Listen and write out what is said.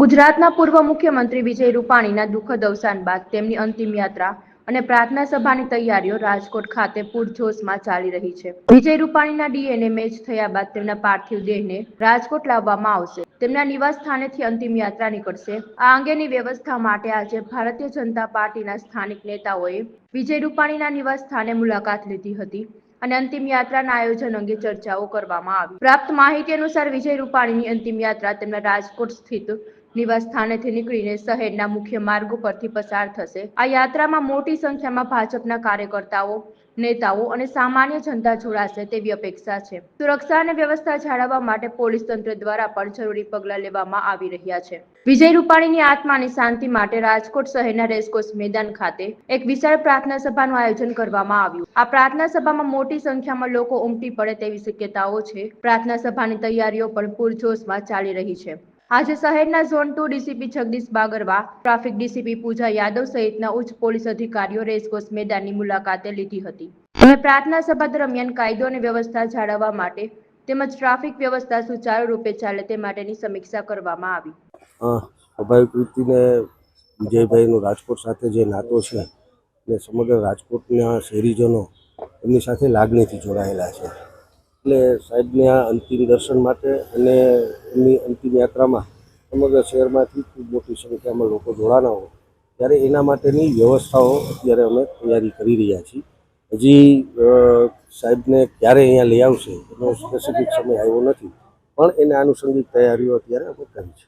ગુજરાતના પૂર્વ મુખ્યમંત્રી વિજય રૂપાણીના દુઃખદ અવસાન બાદ તેમની અંતિમ યાત્રા અને પ્રાર્થના સભાની તૈયારીઓ રાજકોટ ખાતે પૂરજોશમાં ચાલી રહી છે. વિજય રૂપાણીના ડીએનએ મેચ થયા બાદ તેમના પાર્થિવ દેહને રાજકોટ લાવવામાં આવશે. તેમના નિવાસ સ્થાનેથી અંતિમ યાત્રા નીકળશે. આ અંગેની વ્યવસ્થા માટે આજે ભારતીય જનતા પાર્ટીના સ્થાનિક નેતાઓએ વિજય રૂપાણીના નિવાસ સ્થાને મુલાકાત લીધી હતી અને અંતિમ યાત્રાના આયોજન અંગે ચર્ચાઓ કરવામાં આવી. પ્રાપ્ત માહિતી અનુસાર વિજય રૂપાણીની અંતિમ યાત્રા તેમના રાજકોટ સ્થિત નિવાસ સ્થાનેથી નીકળીને શહેરના મુખ્ય માર્ગો પરથી પસાર થશે. આ યાત્રામાં મોટી સંખ્યામાં ભાજપના કાર્યકર્તાઓ, નેતાઓ અને સામાન્ય જનતા જોડાશે તેવી અપેક્ષા છે. સુરક્ષા અને વ્યવસ્થા જાળવવા માટે પોલીસ તંત્ર દ્વારા પણ જરૂરી પગલાં લેવામાં આવી રહ્યા છે. વિજય રૂપાણીની આત્માની શાંતિ માટે રાજકોટ શહેરના રેસકોર્સ મેદાન ખાતે એક વિશાળ પ્રાર્થના સભાનું આયોજન કરવામાં આવ્યું. આ પ્રાર્થના સભામાં મોટી સંખ્યામાં લોકો ઉમટી પડે તેવી શક્યતાઓ છે. પ્રાર્થના સભાની તૈયારીઓ પણ પૂરજોશમાં ચાલી રહી છે. આજે શહેરના zone two DCP Jagdish Bagarva, traffic DCP Pooja Yadav સહિતના ઉચ્ચ પોલીસ અધિકારીઓ રેસકોર્સ મેદાનની મુલાકાતે લીધી હતી. અને પ્રાર્થના સભા દરમિયાન કાયદો અને વ્યવસ્થા જાળવવા માટે તેમજ ટ્રાફિક વ્યવસ્થા સુચારુ રૂપે ચાલે તે માટેની સમીક્ષા કરવામાં આવી. સ્વાભાવિક રીતને વિજયભાઈનો રાજકોટ સાથે જે નાતો છે ને સમગ્ર રાજકોટના શહેરીજનો એમની સાથે લાગણીથી જોડાયેલા છે. એટલે સાહેબને આ અંતિમ દર્શન માટે અને એમની અંતિમ યાત્રામાં સમગ્ર શહેરમાંથી ખૂબ મોટી સંખ્યામાં લોકો જોડાના હોય. ત્યારે એના માટેની વ્યવસ્થાઓ અત્યારે અમે તૈયારી કરી રહ્યા છીએ. હજી સાહેબને ક્યારે અહીંયા લઈ આવશે એનો સ્પેસિફિક સમય આવ્યો નથી. પણ એને આનુષંગિક તૈયારીઓ અત્યારે અમે કરી છે.